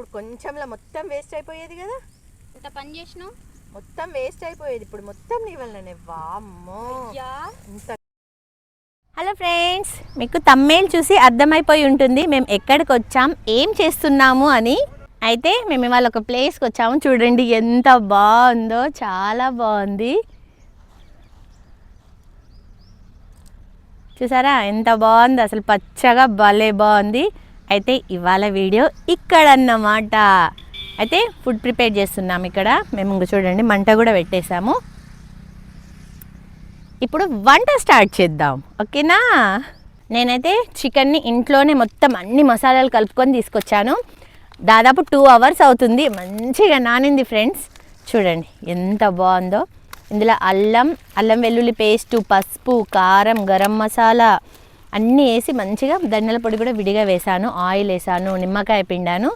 ఇప్పుడు కొంచెంలో మొత్తం వేస్ట్ అయిపోయేది కదా? ఇంత పని చేసినావు? మొత్తం వేస్ట్ అయిపోయేది. ఇప్పుడు మొత్తం నీ వల్లనే. వామ్మో. యా ఇంత హలో ఫ్రెండ్స్ మీకు తమ్మేలు చూసి అర్థమైపోయి ఉంటుంది మేము ఎక్కడికి వచ్చాం ఏం చేస్తున్నాము అని. అయితే మేము ఇవాళ ఒక ప్లేస్కి వచ్చాము. చూడండి ఎంత బాగుందో చాలా బాగుంది. చూసారా? ఎంత బాగుంది. అసలు పచ్చగా భలే బాగుంది. అయితే ఇవాళ వీడియో ఇక్కడ అన్నమాట అయితే ఫుడ్ ప్రిపేర్ చేస్తున్నాం ఇక్కడ. మేము ఇంక చూడండి మంట కూడా పెట్టేశాము. ఇప్పుడు వంట స్టార్ట్ చేద్దాం ఓకేనా? నేనైతే చికెన్ని ఇంట్లోనే మొత్తం అన్ని మసాలాలు కలుపుకొని తీసుకొచ్చాను. దాదాపు టూ అవర్స్ అవుతుంది మంచిగా నానింది ఫ్రెండ్స్ చూడండి ఎంత బాగుందో. ఇందులో అల్లం అల్లం వెల్లుల్లి పేస్టు పసుపు కారం గరం మసాలా అన్నీ వేసి మంచిగా ధనియాల పొడి కూడా విడిగా వేసాను ఆయిల్ వేసాను నిమ్మకాయ పిండాను.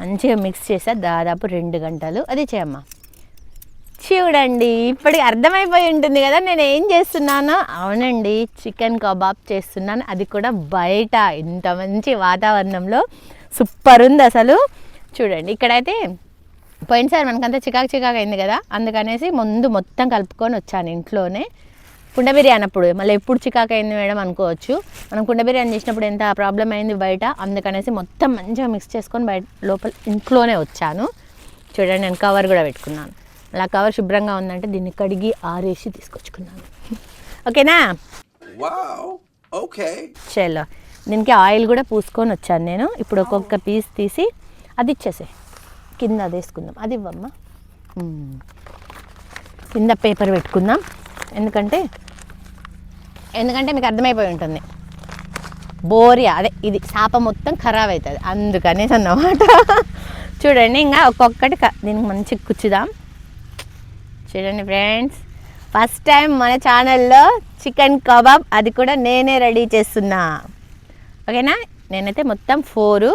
మంచిగా మిక్స్ చేసా దాదాపు రెండు గంటలు. అది చేయమ్మా. చూడండి ఇప్పటికి అర్థమైపోయి ఉంటుంది కదా నేను ఏం చేస్తున్నానో. అవునండి చికెన్ కబాబ్ చేస్తున్నాను. అది కూడా బయట ఇంత మంచి వాతావరణంలో. సూపర్ ఉంది అసలు. చూడండి ఇక్కడైతే పోయినసారి మనకంతా చికాకు చికాకు అయింది కదా అందుకనేసి ముందు మొత్తం కలుపుకొని వచ్చాను ఇంట్లోనే. కుండ బిర్యానీ అప్పుడు మళ్ళీ ఎప్పుడు చికాకు అయింది మేడం అనుకోవచ్చు. మనం కుండ బిర్యానీ చేసినప్పుడు ఎంత ప్రాబ్లం అయింది బయట అందుకనేసి మొత్తం మంచిగా మిక్స్ చేసుకొని బయట లోపల ఇంట్లోనే వచ్చాను. చూడండి నేను కవర్ కూడా పెట్టుకున్నాను. అలా కవర్ శుభ్రంగా ఉందంటే దీన్ని కడిగి ఆరేసి తీసుకొచ్చుకున్నాను. ఓకేనా. Okay. చలో దీనికి ఆయిల్ కూడా పూసుకొని వచ్చాను నేను. ఇప్పుడు ఒక్కొక్క పీస్ తీసి అది ఇచ్చేసే. కింద అది వేసుకుందాం. అది ఇవ్వమ్మా. మ్మ్. కింద పేపర్ పెట్టుకుందాం. ఎందుకంటే ఎందుకంటే మీకు అర్థమైపోయి ఉంటుంది. బోరియా అదే ఇది చేప మొత్తం ఖరాబ్ అవుతుంది. అందుకనేసి అన్నమాట. చూడండి ఇంకా ఒక్కొక్కటి దీనికి మంచిగా కుచ్చుదాం. చూడండి ఫ్రెండ్స్ ఫస్ట్ టైం మన ఛానల్లో చికెన్ కబాబ్ అది కూడా నేనే రెడీ చేస్తున్నా. ఓకేనా? నేనైతే మొత్తం ఫోరు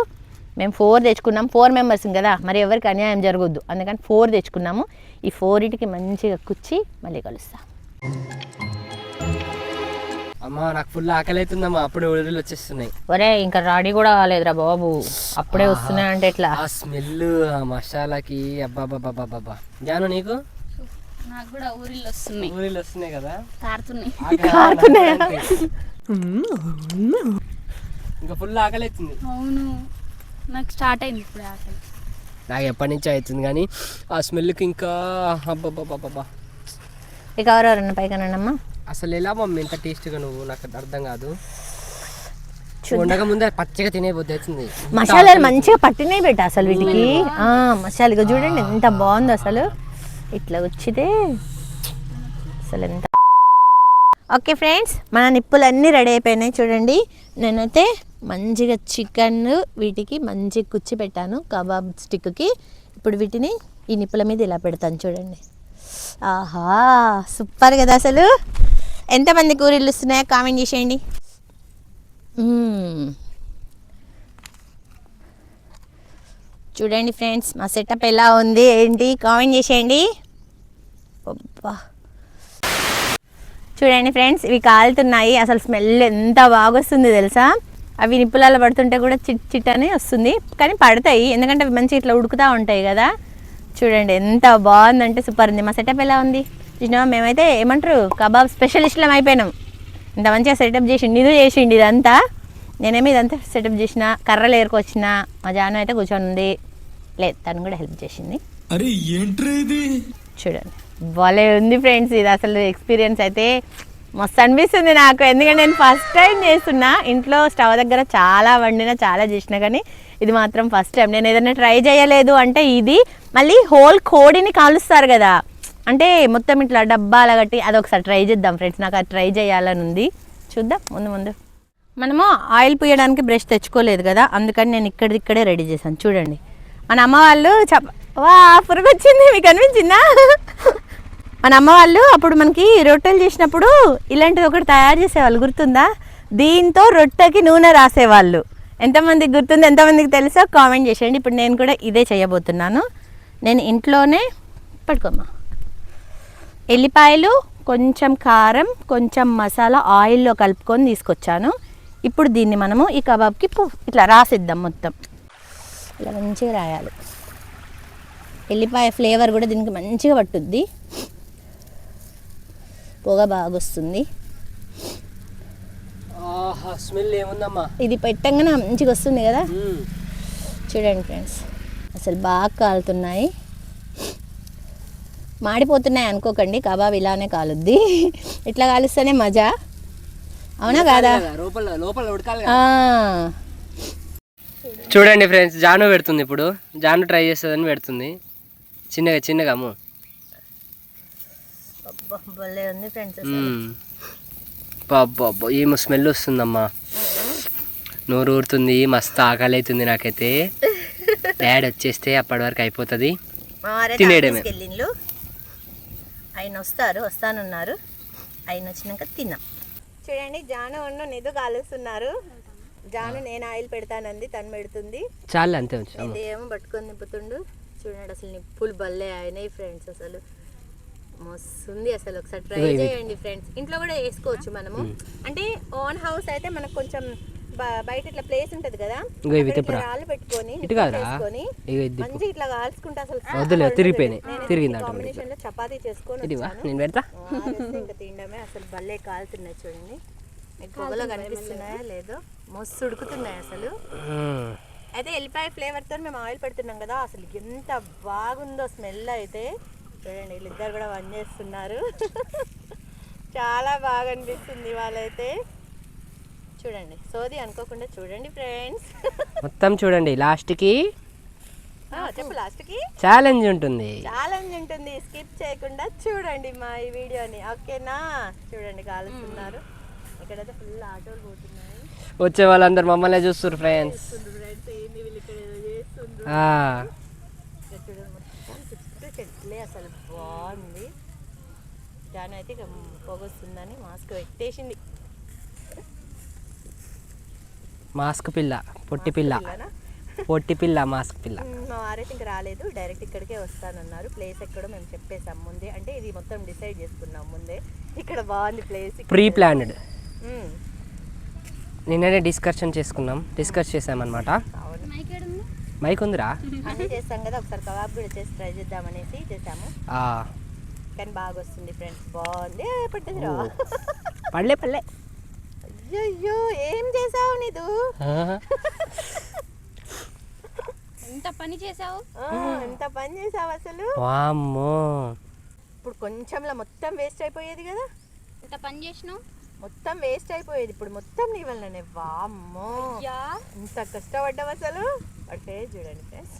మేము ఫోర్ తెచ్చుకున్నాం. ఫోర్ మెంబర్స్ కదా మరి ఎవరికి అన్యాయం జరగొద్దు. అందుకని ఫోర్ తెచ్చుకున్నాము. ఈ ఫోరిటికి మంచిగా కుచ్చి మళ్ళీ కలుస్తా. అమ్మా నాకు ఫుల్ ఆకలి అవుతుందమ్మా అప్పుడు ఉడుదలు వచ్చేస్తున్నాయి. ఒరే ఇంకా రెడీ కూడా కాలేదురా బాబు. అప్పుడే వస్తున్నాయంటే ఎట్లా? ఆ స్మెల్ ఆ మసాలాకి అబ్బాబాబాబాబా జాను నీకు? నాకు కూడా ఊరిళ్ళు వస్తున్నాయి. ఊరిలో వస్తున్నాయి కదా? కారుతున్నాయి. నాకు ఇంకా ఫుల్ ఆకలి అవుతుంది అవును. నాకు స్టార్ట్ అయింది ఇప్పుడు ఆకలి. నాకు ఎప్పటి నుంచో అవుతుంది కానీ ఆ స్మెల్కి ఇంకా అబ్బాబాబాబా ఇక ఎవరెవరన్నా పైకనమ్మా అసలు ఎలా మమ్మీ ఇంత టేస్ట్గా నువ్వు? నాకు అర్థం కాదు. ఉండక ముందే పచ్చగా తినేపోతే అవుతుంది మసాలాలు మంచిగా పట్టినాయి బెట్ట అసలు వీటికి. ఆ, మసాలా ఇక చూడండి ఎంత బాగుంది అసలు. ఇట్లా వచ్చితే అసలు ఎంత ఓకే ఫ్రెండ్స్ మన నిప్పులన్నీ రెడీ అయిపోయినాయి చూడండి. నేనైతే మంచిగా చికెన్ వీటికి మంచిగా కుచ్చి పెట్టాను కబాబ్ స్టిక్కి. ఇప్పుడు వీటిని ఈ నిప్పుల మీద ఇలా పెడతాను చూడండి. ఆహా సూపర్ కదా అసలు. ఎంతమంది కూరలు వస్తున్నాయో కామెంట్ చేసేయండి. చూడండి ఫ్రెండ్స్ మా సెటప్ ఎలా ఉంది ఏంటి? కామెంట్ చేసేయండి. అబ్బా. చూడండి ఫ్రెండ్స్ ఇవి కాలుతున్నాయి. అసలు స్మెల్ ఎంత బాగా వస్తుంది తెలుసా? అవి నిప్పులలో పడుతుంటే కూడా చిట్ చిట్ అని వస్తుంది. కానీ పడతాయి. ఎందుకంటే అవి మంచిగా ఇట్లా ఉడుకుతూ ఉంటాయి కదా. చూడండి ఎంత బాగుందంటే సూపర్ ఉంది. మా సెటప్ ఎలా ఉంది? చూసినా మేమైతే ఏమంటారు కబాబ్ స్పెషలిస్టులం అయిపోయినాం. ఇంత మంచిగా సెటప్ చేసిండు ఇది చేసిండు ఇదంతా. నేనేమో ఇదంతా సెటప్ చేసిన కర్రలు ఏరుకొచ్చిన మా జాను అయితే కూర్చొని ఉంది. లేదు తను కూడా హెల్ప్ చేసింది. అరే చూడండి. భలే ఉంది ఫ్రెండ్స్ ఇది అసలు ఎక్స్పీరియన్స్ అయితే మస్తు అనిపిస్తుంది నాకు. ఎందుకంటే నేను ఫస్ట్ టైం చేస్తున్నా. ఇంట్లో స్టవ్ దగ్గర చాలా వండినా చాలా చేసినా కానీ ఇది మాత్రం ఫస్ట్ టైం నేను ఏదైనా ట్రై చేయలేదు అంటే ఇది మళ్ళీ హోల్ కోడిని కాలుస్తారు కదా. అంటే మొత్తం ఇట్లా డబ్బాల కట్టి అది ఒకసారి ట్రై చేద్దాం ఫ్రెండ్స్. నాకు అది ట్రై చేయాలని ఉంది. చూద్దాం ముందు ముందు. మనము ఆయిల్ పూయడానికి బ్రష్ తెచ్చుకోలేదు కదా అందుకని నేను ఇక్కడిది ఇక్కడే రెడీ చేశాను. చూడండి. మన అమ్మ వాళ్ళు చప వా పురుగు వచ్చింది మీకు అనిపించిందా? మన అమ్మ వాళ్ళు అప్పుడు మనకి రొట్టెలు చేసినప్పుడు ఇలాంటిది ఒకటి తయారు చేసేవాళ్ళు గుర్తుందా? దీంతో రొట్టెకి నూనె రాసేవాళ్ళు. ఎంతమందికి గుర్తుంది ఎంతమందికి తెలుసో కామెంట్ చేసేయండి. ఇప్పుడు నేను కూడా ఇదే చేయబోతున్నాను. నేను ఇంట్లోనే పడుకోమ్మా. ఎల్లిపాయలు కొంచెం కారం కొంచెం మసాలా ఆయిల్లో కలుపుకొని తీసుకొచ్చాను. ఇప్పుడు దీన్ని మనము ఈ కబాబ్కి ఇట్లా రాసిద్దాం మొత్తం. ఇలా మంచిగా రాయాలి. ఎల్లిపాయ ఫ్లేవర్ కూడా దీనికి మంచిగా పట్టుద్ది. పొగ బాగా వస్తుంది. ఆహా స్మెల్ ఏముందమ్మా? ఇది పెట్టంగానే మంచిగా వస్తుంది కదా. చూడండి ఫ్రెండ్స్ అసలు బాగా కాలుతున్నాయి. మాడిపోతున్నాయి అనుకోకండి కబాబ్ ఇలానే కాలుద్ది. ఇట్లా కాలుస్తేనే మజా? అవునా కాదా? చూడండి ఫ్రెండ్స్ జాను పెడుతుంది ఇప్పుడు. జాను ట్రై చేస్తుందని పెడుతుంది. చిన్నగా చిన్నగా అమ్ము. అబ్బా, భలే ఉంది ఫ్రెండ్స్ బాబ్బా ఏమో స్మెల్ వస్తుందమ్మా. నోరు ఊరుతుంది మస్తు ఆకలి అవుతుంది నాకైతే. డాడీ వచ్చేస్తే అప్పటి వరకు అయిపోతుంది. తినేయడమే. ఆయన వస్తారు వస్తానన్నారు. ఆయన వచ్చినాక తిన్నాం. చూడండి జాను ఉన్న నిధు కాలుస్తున్నారు. జాను నేను ఆయిల్ పెడతానంది తను పెడుతుంది. చాలు అంతే ఏమో పట్టుకొని నింపుతుండు. చూడండి అసలు నిప్పులు బల్లే అయినాయి ఫ్రెండ్స్ అసలు. మస్తుంది అసలు. ఒకసారి ట్రై. చేయండి ఫ్రెండ్స్. ఇంట్లో కూడా వేసుకోవచ్చు మనము. అంటే ఓన్ హౌస్ అయితే మనకు కొంచెం బయట ఇట్లా ప్లేస్ ఉంటది కదా రాళ్ళు పెట్టుకొని ఇటు కాదురా. మంచిగా ఇట్లా కాల్చుకుంటే అసలు వద్దులే, తిరిగిపోయినాయి. తిరిగింది కాంబినేషన్లో చపాతీ చేసుకొని ఇదివా. నేను పెడతా. ఇంకా తినడమే. అసలు భలే కాలుతున్నాయి చూడండి. పొగలో కనిపిస్తున్నాయా లేదో? మస్తు ఉడుకుతున్నాయి అసలు. అయితే ఎల్లిపాయ ఫ్లేవర్తో మేము ఆయిల్ పెడుతున్నాం కదా అసలు ఎంత బాగుందో స్మెల్ అయితే. చూడండి వీళ్ళిద్దరు కూడా వన్ చేస్తున్నారు. చాలా బాగా అనిపిస్తుంది వాళ్ళైతే చూడండి. సోది అనుకోకుండా చూడండి ఫ్రెండ్స్. మొత్తం చూడండి లాస్ట్కి. చెప్పు లాస్ట్కి. ఛాలెంజ్ ఉంటుంది. ఛాలెంజ్ ఉంటుంది. స్కిప్ చేయకుండా చూడండి మా ఈ వీడియోని. ఓకేనా? చూడండి కాలుస్తున్నారు. ఇక్కడైతే ఫుల్ ఆటోలు పోతున్నాయి. వచ్చే వాళ్ళందరూ మమ్మల్ని చూస్తారు ఫ్రెండ్స్. ఇక్కడ ఇక్కడ చెట్లే అసలు బాగుంది. జాను అయితే ఇక పొగొస్తుందని మాస్క్ పెట్టేసింది. మాస్క్ పిల్ల పొట్టి పిల్ల? పొట్టి పిల్ల మాస్క్ పిల్ల. మ్, వారైతే ఇంకా రాలేదు. డైరెక్ట్ ఇక్కడికే వస్తానన్నారు. ప్లేస్ ఎక్కడో మేము చెప్పేసాం ముందే. అంటే ఇది మొత్తం డిసైడ్ చేసుకున్నాం ముందే. ఇక్కడ బాగుంది ప్లేస్. ప్రీ ప్లాన్డ్ నిన్ననే డిస్కషన్ చేసుకున్నాం. డిస్కస్ చేసామన్నమాట. మైక్ ఉందిరా? అన్నీ చేస్తాం కదా. ఒకసారి కబాబ్ కూడా చేసి ట్రై చేద్దామనేసి చేసాము. ఆ, కానీ బాగా వస్తుంది ఫ్రెండ్స్. బాగుంది. పట్టేసిరా పడలే పడలే అయ్యో ఏం చేసావు నీదు? ఎంత పని చేసావు? ఎంత పని చేసావు అసలు? వామ్మో. ఇప్పుడు కొంచెంలో మొత్తం వేస్ట్ అయిపోయేది కదా? ఎంత పని చేసినావు? మొత్తం వేస్ట్ అయిపోయేది. ఇప్పుడు మొత్తం నీ వల్లనే. వామ్మో. ఇంత కష్టపడ్డావు అసలు? అంటే చూడండి ఫ్రెండ్స్.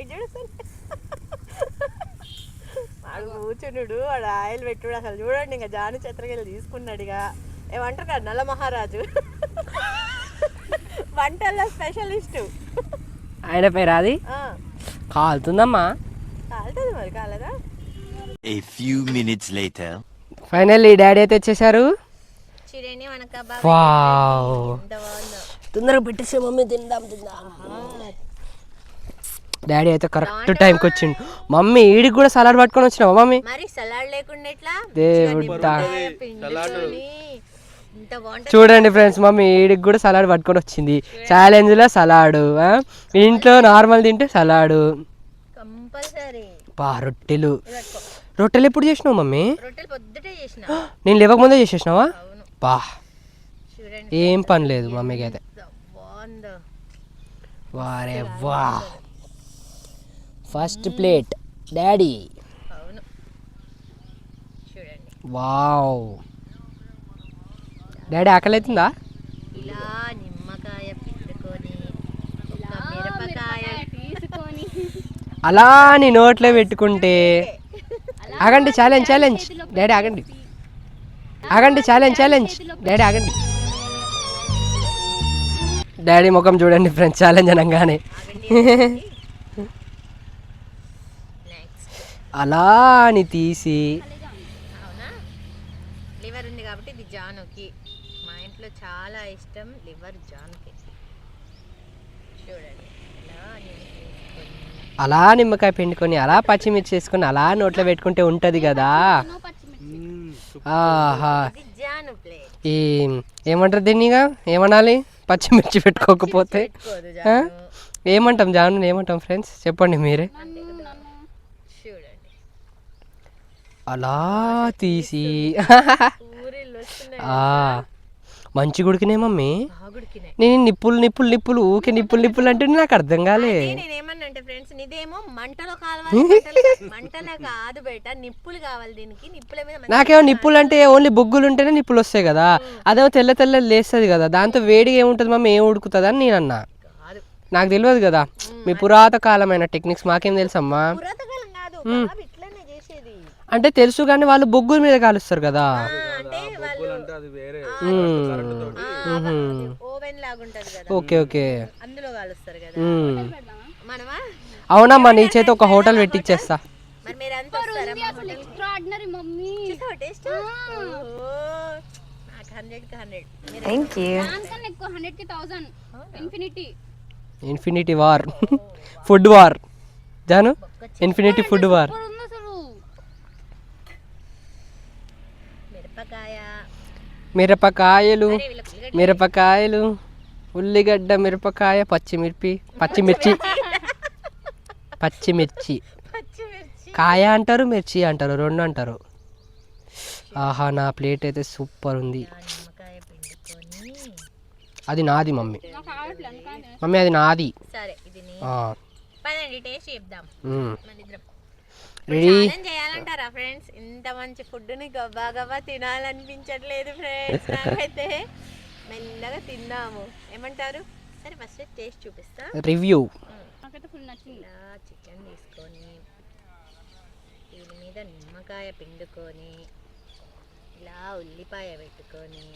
ఇది చూడు అసలు. వాడు కూర్చునుడు వాడు ఆయిల్ పెట్టుడు. అసలు చూడండి ఇంకా జాను చిత్రకెళ్ళి తీసుకున్నాడు ఇక. ఏమంటారు కదా నల్ల మహారాజు. వంటల్లో స్పెషలిస్టు. ఆయన పేరు అది? కాలుతుందమ్మా. కాలుతుంది మరి కాలదా? A few minutes later. Finally daddy అయితే వచ్చేసారు చూడండి మన కబాబ్ వావ్. ఎంత బాగుందో. తొందరగా పెట్టేసే మమ్మీ తిందాం తిందాం. డాడీ అయితే కరెక్ట్ టైంకి వచ్చిండు. మమ్మీ ఈడికి కూడా సలాడ్ పట్టుకొని వచ్చినావా మమ్మీ? మరి సలాడ్ లేకుండా ఎట్లా? దేవుడా. చూడండి ఫ్రెండ్స్ మమ్మీ ఈడికి కూడా సలాడ్ పట్టుకొని వచ్చింది. ఛాలెంజ్లో సలాడు? ఇంట్లో నార్మల్ తింటే సలాడు. పా రొట్టెలు. రొట్టెలు ఎప్పుడు చేసినావు మమ్మీ? నేను లేవకముందే చేసేసినావా? చూడండి ఏం పని లేదు మమ్మీకి అయితే. వారే వా. First plate daddy wow daddy ఆకలి అవుతుందా ఇలా నిమ్మకాయ పిండుకొని ఒక మిరపకాయ తీసుకొని. అలా నీ నోట్లో పెట్టుకుంటే ఆగండి ఛాలెంజ్ ఛాలెంజ్ డాడీ ఆగండి. ఆగండి ఛాలెంజ్ ఛాలెంజ్ డాడీ ఆగండి డాడీ ముఖం చూడండి ఫ్రెండ్స్ ఛాలెంజ్ అనగానే. అలా అని తీసి అవునా? లివర్ ఉంది కాబట్టి ఇది జానుకి. మా ఇంట్లో చాలా ఇష్టం లివర్ చూడండి. తీసుకొని అలా నిమ్మకాయ పిండుకొని అలా పచ్చిమిర్చి వేసుకొని అలా నోట్లో పెట్టుకుంటే ఉంటుంది కదా. ఆహా. ఈ ఏమంటారు దీన్నిగా ఏమనాలి? పచ్చిమిర్చి పెట్టుకోకపోతే. ఏమంటాం జాను? ఏమంటాం ఫ్రెండ్స్ చెప్పండి మీరే. అలా తీసి. మంచి గుడికినే మమ్మీ? నేను నిప్పులు నిప్పులు నిప్పులు ఊకే నిప్పులు నిప్పులు అంటే నాకు అర్థం కాలే. నేనేమన్నా అంటే ఫ్రెండ్స్ నీదేమో మంటలో కావాలి మంటలు- మంటలే కాదు బేట నిప్పులు కావాలి దీనికి నిప్పుల మీద మంచి- నాకేమో నిప్పులు అంటే ఓన్లీ బొగ్గులు ఉంటేనే నిప్పులు వస్తాయి కదా. అదేమో తెల్ల తెల్ల లేస్తుంది కదా. దాంతో వేడిగా ఏముంటుంది మమ్మీ? ఏం ఉడుకుతుంది అని నేను అన్నా. నాకు తెలియదు కదా. మీ పురాత కాలమైన టెక్నిక్స్ మాకేం తెలుసమ్మా? అంటే తెలుసు కానీ వాళ్ళు బొగ్గుల మీద కాలుస్తారు కదా. ఆ, అంటే వాళ్ళు ఓవెన్ లాగుంటది కదా. Okay okay. అందులో కాలుస్తారు కదా. మనమా? అవునమ్మా నీ చేత ఒక హోటల్ పెట్టిచ్చేస్తా. మరి మీరు అంత వస్తారా మా మమ్మీ. చూసావా టేస్ట్ నాకు హండ్రెడ్కి హండ్రెడ్ థ్యాంక్ యూ దానికన్నా ఎక్కువ హండ్రెడ్కి thousand infinity infinity war food war Janu infinity food war super ఉంది అసలు మిరపకాయ మిరపకాయలు మిరపకాయలు ఉల్లిగడ్డ మిరపకాయ పచ్చిమిర్చి పచ్చిమిర్చి. పచ్చిమిర్చి. కాయ అంటారు మిర్చి అంటారు రెండు అంటారు. ఆహా నా ప్లేట్ అయితే సూపర్ ఉంది. అది నాది మమ్మీ. మమ్మీ అది నాది. రెడీ చేయాలంటారా ఫ్రెండ్స్ ఇంత మంచి ఫుడ్ని గబ్బా గబ్బా తినాలనిపించట్లేదు ఫ్రెండ్స్ నాకైతే మెల్లగా తిందాము ఏమంటారు? సరే ఫస్ట్ టేస్ట్ చూపిస్తా. రివ్యూ నాకైతే ఫుల్ నచ్చింది. ఇలా చికెన్ తీసుకొని దీని మీద నిమ్మకాయ పిండుకొని ఇలా ఉల్లిపాయ పెట్టుకొని.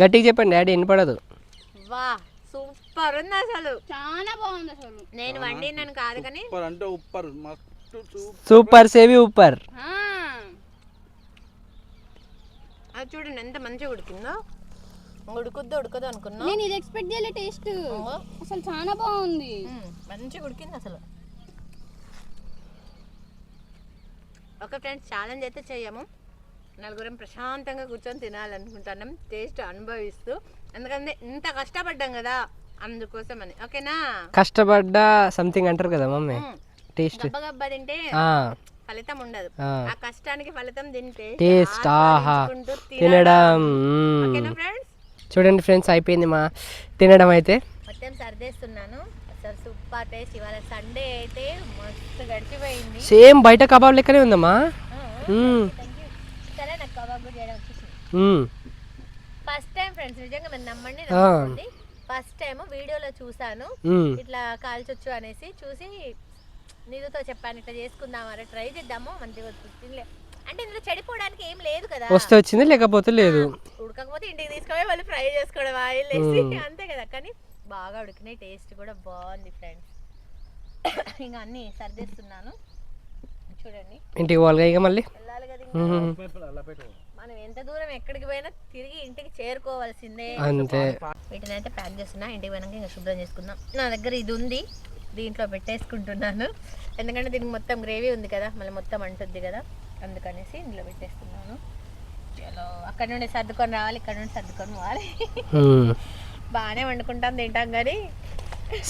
గట్టిగా చెప్పండి డాడీ వినపడదు. వా సూపర్ ఉంది అసలు. చాలా బాగుంది అసలు. నేను వండినాను కాదు కానీ. అంటే ఉప్పర్ మస్తు సూప్ సూపర్ సేవి ఉప్పర్. ఆ, అది చూడండి ఎంత మంచిగా ఉడికిందో. ఉడుకుద్దో ఉడకదో అనుకున్నా. నేను ఇది ఎక్స్పెక్ట్ చేయలే టేస్ట్ అసలు చాలా బాగుంది. మంచిగా ఉడికింది అసలు. ఒక ఫ్రెండ్స్ ఛాలెంజ్ అయితే చెయ్యము నలుగురం ప్రశాంతంగా కూర్చొని తినాలనుకుంటున్నాం. టేస్ట్ అనుభవిస్తూ. ఎందుకంటే ఇంత కష్టపడ్డాం కదా. అందుకోసం అని ఓకేనా? కష్టపడ్డ సంథింగ్ అంటారు కదా మమ్మీ. మ్మ్. టేస్ట్ గబ్బ తింటే ఫలితం ఉండదు. ఆ. కష్టానికి ఫలితం దీని టేస్ట్ ఆహా. తినడం. చూడండి ఫ్రెండ్స్ అయిపోయింది మా తినడం అయితే. మొత్తం సర్దేస్తున్నాను. అసలు సూపర్ టేస్ట్. ఇవాళ సండే అయితే మస్తు గడిచిపోయింది. సేమ్ బయట కబాబ్ లెక్కనే ఉందమ్మా మ్మ్. థ్యాంక్ యూ సరే నాకు కబాబ్ కూడా చేయడం వచ్చేసింది మ్మ్. ఫస్ట్ టైం ఫ్రెండ్స్ నిజంగా మీరు నమ్మండి ఆ. నమ్మకండి. ఫస్ట్ టైం వీడియోలో చూసాను. ఇట్లా కాల్చొచ్చు అనేసి చూసి నీదుతో చెప్పాను ఇట్లా చేసుకుందాం అరే ట్రై చేద్దాము మంచిగా. తినలే. అంటే ఇందులో చెడిపోవడానికి ఏం లేదు కదా. వస్తే వచ్చింది లేకపోతే లేదు. ఉడకకపోతే ఇంటికి తీసుకొని వాళ్ళు ఫ్రై చేసుకోవడం ఆయిల్ వేసి అంతే కదా. కానీ బాగా ఉడికినాయి టేస్ట్ కూడా బాగుంది ఫ్రెండ్స్ ఇంకా అన్ని సర్దేస్తున్నాను. చూడండి. ఇంటికి పోవాలిగా ఇక మళ్ళీ? వెళ్ళాలి కదా. మనం ఎంత దూరం ఎక్కడికి పోయినా తిరిగి ఇంటికి చేరుకోవాల్సిందే. అంతే. వీటిని అయితే ప్యాక్ చేస్తున్నా ఇంటికి పోయినాక ఇంకా శుభ్రం చేసుకుందాం. నా దగ్గర ఇది ఉంది దీంట్లో పెట్టేసుకుంటున్నాను. ఎందుకంటే దీనికి మొత్తం గ్రేవీ ఉంది కదా మళ్ళీ మొత్తం అంటుంది కదా అందుకనేసి ఇందులో పెట్టేస్తున్నాను. చలో అక్కడ నుండి సర్దుకొని రావాలి ఇక్కడ నుండి సర్దుకొని పోవాలి. బాగానే వండుకుంటాం తింటాం కానీ.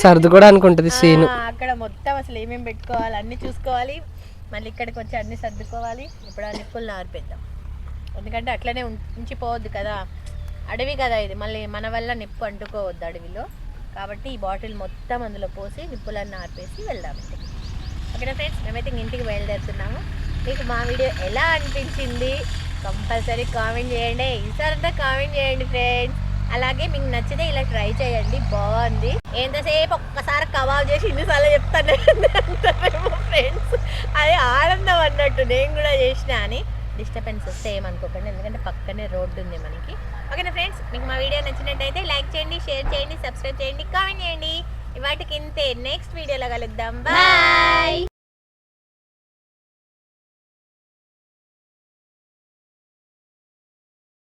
సర్దు కూడా అనుకుంటుంది సీను. అక్కడ మొత్తం అసలు ఏమేమి పెట్టుకోవాలి అన్నీ చూసుకోవాలి. మళ్ళీ ఇక్కడికి వచ్చి అన్నీ సర్దుకోవాలి. ఇప్పుడు ఆ నిప్పులు ఆరిపేద్దాం. ఎందుకంటే అట్లనే ఉంచిపోవద్దు కదా. అడవి కదా ఇది. మళ్ళీ మన వల్ల నిప్పు అంటుకోవద్దు అడవిలో. కాబట్టి ఈ బాటిల్ మొత్తం అందులో పోసి నిప్పులన్నీ ఆర్పేసి వెళ్దాం ఇంటికి. ఓకేనా ఫ్రెండ్స్? మేమైతే ఇంటికి బయలుదేరుతున్నాము. మీకు మా వీడియో ఎలా అనిపించింది? కంపల్సరీ కామెంట్ చేయండి. ఈసారంతా కామెంట్ చేయండి ఫ్రెండ్స్. అలాగే మీకు నచ్చితే ఇలా ట్రై చేయండి. బాగుంది. ఎంతసేపు ఒక్కసారి కబాబ్ చేసి ఇన్నిసార్లు చెప్తాను. ఫ్రెండ్స్. అది ఆనందం అన్నట్టు నేను కూడా చేసిన అని. డిస్టర్బెన్స్ వస్తే ఏమనుకోకండి ఎందుకంటే పక్కనే రోడ్డు ఉంది మనకి. ఓకేనా ఫ్రెండ్స్? మీకు మా వీడియో నచ్చినట్టయితే లైక్ చేయండి షేర్ చేయండి సబ్స్క్రైబ్ చేయండి కామెంట్ చేయండి. ఇవాటికి ఇంతే. నెక్స్ట్ వీడియోలో కలుద్దాం. బాయ్